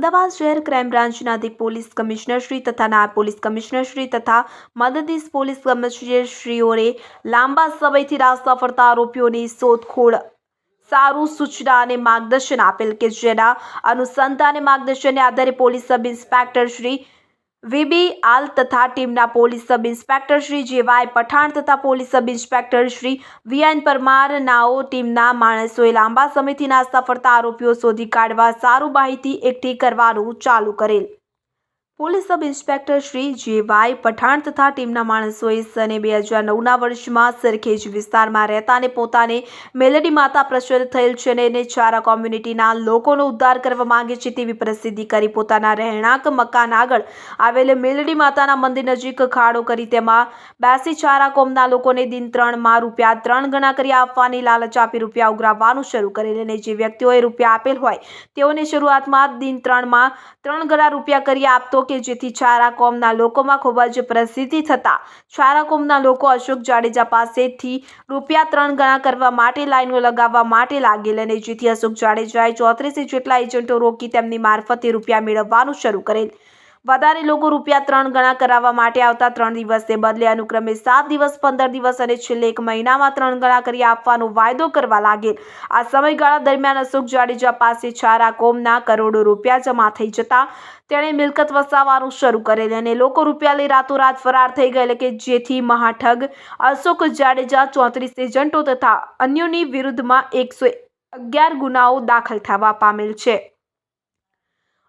અમદાવાદ શહેર ક્રાઇમ બ્રાન્ચના અધિક પોલીસ કમિશનરશ્રી તથા નાયબ પોલીસ કમિશનરશ્રી તથા મદદનીશ પોલીસ કમિશનરશ્રીઓએ લાંબા સમયથી રાસ્તા ફરતા આરોપીઓની શોધખોળ સારું સૂચના અને માર્ગદર્શન આપેલ કે જેના અનુસંધાને માર્ગદર્શનને આધારે police sub inspector Shri V B Aal તથા ટીમના police sub inspector Shri J Y Pathan તથા police sub inspector Shri V N Parmar નાઓ ટીમના માણસોએ લાંબા સમયથી નાસ્તા ફરતા આરોપીઓ શોધી કાઢવા સારું માહિતી એકઠી કરવાનું ચાલુ કરેલ. Police sub inspector Shri J Y Pathan તથા ટીમના માણસોએ સને બે હજાર નવના વર્ષમાં સરખેજ વિસ્તારમાં રહેતા અને પોતાને મેલેડી માતા પ્રસન્ન થયેલ છે અને ચારા કોમ્યુનિટીના લોકોનો ઉદ્ધાર કરવા માંગે છે તેવી પ્રસિદ્ધિ કરી પોતાના રહેણાંક મકાન આગળ આવેલ મેલડી માતાના મંદિર નજીક ખાડો કરી તેમાં બેસી ચારા કોમના લોકોને દિન ત્રણમાં રૂપિયા ત્રણ ગણા કરી આપવાની લાલચ આપી રૂપિયા ઉઘરાવવાનું શરૂ કરેલ અને જે વ્યક્તિઓએ રૂપિયા આપેલ હોય તેઓને શરૂઆતમાં દિન ત્રણમાં ત્રણ ગણા રૂપિયા કરી આપતો કે જેથી ચારા કોમના લોકોમાં ખૂબ જ પ્રસિદ્ધિ થતા. ચારા કોમના લોકો અશોક જાડેજા પાસેથી રૂપિયા ત્રણ ગણા કરવા માટે લાઈનો લગાવવા માટે લાગેલ અને જેથી અશોક જાડેજાએ ચોત્રીસ જેટલા એજન્ટો રોકી તેમની મારફતે રૂપિયા મેળવવાનું શરૂ કરેલ. વધારે લોકો રૂપિયા ત્રણ ગણા કરાવવા માટે આવતા ત્રણ દિવસે બદલે અનુક્રમે સાત દિવસ, પંદર દિવસ અને છેલ્લે એક મહિનામાં ત્રણ ગણા કરી આપવાનો વાયદો કરવા લાગેલ. આ સમયગાળા દરમિયાન અશોક જાડેજા પાસે ચારા કોમના કરોડો રૂપિયા જમા થઈ જતા તેણે મિલકત વસાવવાનું શરૂ કરેલ અને લોકો રૂપિયા લઈ રાતોરાત ફરાર થઈ ગયેલ કે જેથી મહાઠગ અશોક જાડેજા ચોત્રીસ એજન્ટો તથા અન્યોની વિરુદ્ધમાં એકસો અગિયાર ગુનાઓ દાખલ થવા પામેલ છે.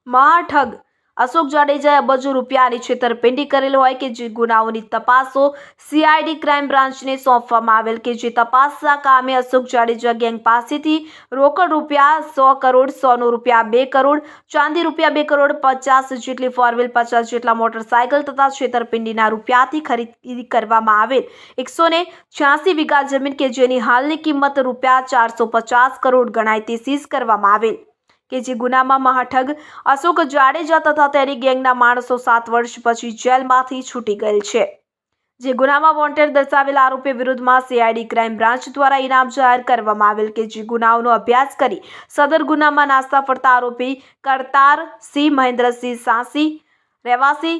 મહાઠગ અશોક જાડેજાએ અબજો રૂપિયાની છેતરપિંડી કરેલ હોય કે જે ગુનાઓની તપાસો સીઆઈડી ક્રાઇમ બ્રાન્ચને સોંપવામાં આવેલ કે જે તપાસના કામે અશોક જાડેજા ગેંગ પાસેથી રોકડ રૂપિયા સો કરોડ, સોનું રૂપિયા બે કરોડ, ચાંદી રૂપિયા બે કરોડ, પચાસ જેટલી ફોરવ્હીલ પચાસ જેટલા મોટરસાયકલ તથા છેતરપિંડીના રૂપિયાથી ખરીદી કરવામાં આવેલ. એકસો ને છ્યાસી વીઘા જમીન કે જેની હાલની કિંમત રૂપિયા ચારસો પચાસ કરોડ ગણાય તે સીઝ કરવામાં આવેલ. કે જે ગુનામાં મહાઠગ અશોક જાડેજા તથા તેની ગેંગના માણસો સાત વર્ષ પછી જેલમાંથી છૂટી ગયેલ છે. જે ગુનામાં વોન્ટેડ દર્શાવેલ આરોપી વિરુદ્ધમાં સીઆઈડી ક્રાઇમ બ્રાન્ચ દ્વારા ઇનામ જાહેર કરવામાં આવેલ કે જે ગુનાઓનો અભ્યાસ કરી સદર ગુનામાં નાસ્તા ફરતા આરોપી કરતાર સિંહ, મહેન્દ્રસિંહ સાંસી, રહેવાસી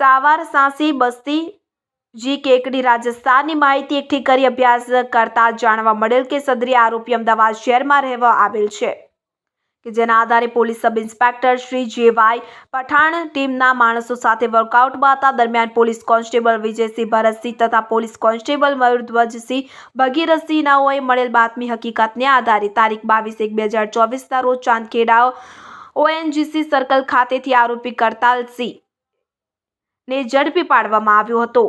સાવાર, સાંસી, બસ્તી, જી કેકડી રાજસ્થાનની માહિતી એકઠી કરી અભ્યાસ કરતા જાણવા મળેલ કે સદરી આરોપી અમદાવાદ શહેરમાં રહેવા આવેલ છે. કે જેના આધારે police sub inspector Shri J Y Pathan ટીમના માણસો સાથે વર્કઆઉટમાં હતા દરમિયાન પોલીસ કોન્સ્ટેબલ વિજયસિંહ ભરતસિંહ તથા પોલીસ કોન્સ્ટેબલ મયુરધ્વજસિંહ ભગીરથસિંહ નાઓએ મળેલ બાતમી હકીકતને આધારે તારીખ બાવીસ એક બે હજાર ચોવીસના રોજ ચાંદખેડા ઓએનજીસી સર્કલ ખાતેથી આરોપી કરતાલસિંહ ને ઝડપી પાડવામાં આવ્યો હતો.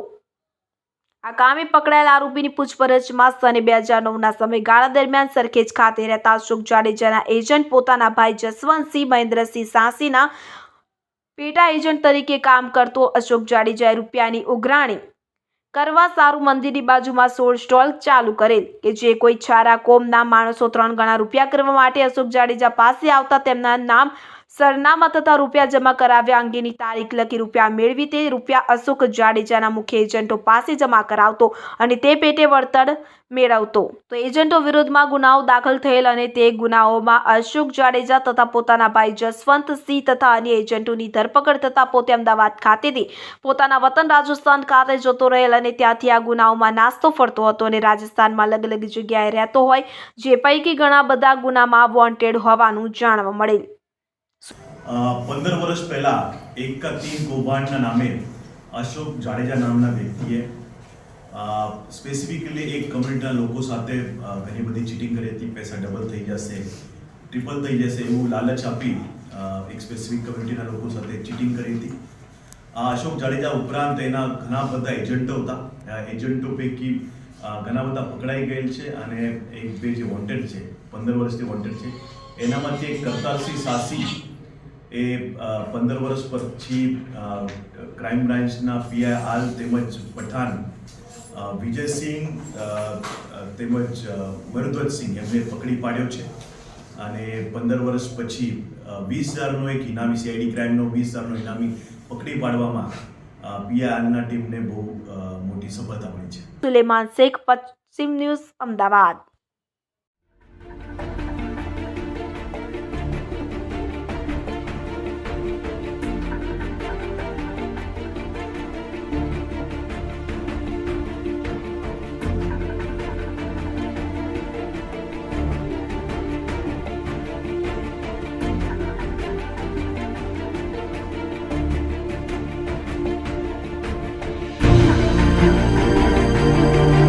આ કામે પકડાયેલ આરોપીની પૂછપરછમાં સને બે હજાર નવના સમયગાળા દરમિયાન સરખેજ ખાતે રહેતા અશોક જાડેજાના એજન્ટ પોતાના ભાઈ જસવંતસિંહ, મહેન્દ્રસિંહ સાંસીના પેટા એજન્ટ તરીકે કામ કરતો અશોક જાડેજાએ રૂપિયાની ઉઘરાણી કરવા સારું મંદિરની બાજુમાં સોળ સ્ટોલ ચાલુ કરેલ કે જે કોઈ છારા, કોમના માણસો ત્રણ ગણા રૂપિયા કરવા માટે અશોક જાડેજા પાસે આવતા તેમના નામ સરનામા તથા રૂપિયા જમા કરાવ્યા અંગેની તારીખ લખી રૂપિયા મેળવી તે રૂપિયા અશોક જાડેજાના મુખ્ય એજન્ટો પાસે જમા કરાવતો અને તે પેટે વળતર મેળવતો. તો એજન્ટો વિરુદ્ધમાં ગુનાઓ દાખલ થયેલ અને તે ગુનાઓમાં અશોક જાડેજા તથા પોતાના ભાઈ જસવંતસિંહ તથા અન્ય એજન્ટોની ધરપકડ થતાં પોતે અમદાવાદ ખાતેથી પોતાના વતન રાજસ્થાન ખાતે જતો રહેલ અને ત્યાંથી આ ગુનાઓમાં નાસ્તો ફરતો હતો અને રાજસ્થાનમાં અલગ અલગ જગ્યાએ રહેતો હોય, જે પૈકી ઘણા બધા ગુનામાં વોન્ટેડ હોવાનું જાણવા મળેલ. પંદર વર્ષ પહેલા એક કા તીન કૌભાંડના નામે અશોક જાડેજા નામના વ્યક્તિએ સ્પેસિફિકલી એક કમ્યુનિટીના લોકો સાથે ઘણી બધી ચીટિંગ કરી હતી, પૈસા ડબલ થઈ જશે ટ્રિપલ થઈ જશે એવું લાલચ આપી એક સ્પેસિફિક કમ્યુનિટીના લોકો સાથે ચીટિંગ કરી હતી. આ અશોક જાડેજા ઉપરાંત એના ઘણા બધા એજન્ટો હતા. એજન્ટો પૈકી ઘણા બધા પકડાઈ ગયેલ છે અને એક બે જે વોન્ટેડ છે, પંદર વર્ષથી વોન્ટેડ છે, એનામાંથી એક કરતારસિંહ સાસી એ પંદર વર્ષ પછી ક્રાઇમ બ્રાન્ચના પીઆઈ હાલ તેમજ પઠાણ અ, વિજયસિંહ તેમજ અ, મરુધ્વજસિંહ એમને પકડી પાડ્યો છે. અને પંદર વર્ષ પછી વીસ હજારનો એક ઇનામી સીઆઈડી ક્રાઇમનો વીસ હજારનો ઇનામી પકડી પાડવામાં પીઆઈઆરના ટીમને બહુ મોટી સફળતા મળી છે. સુલેમાન શેખ પશ્ચિમ ન્યૂઝ અમદાવાદ.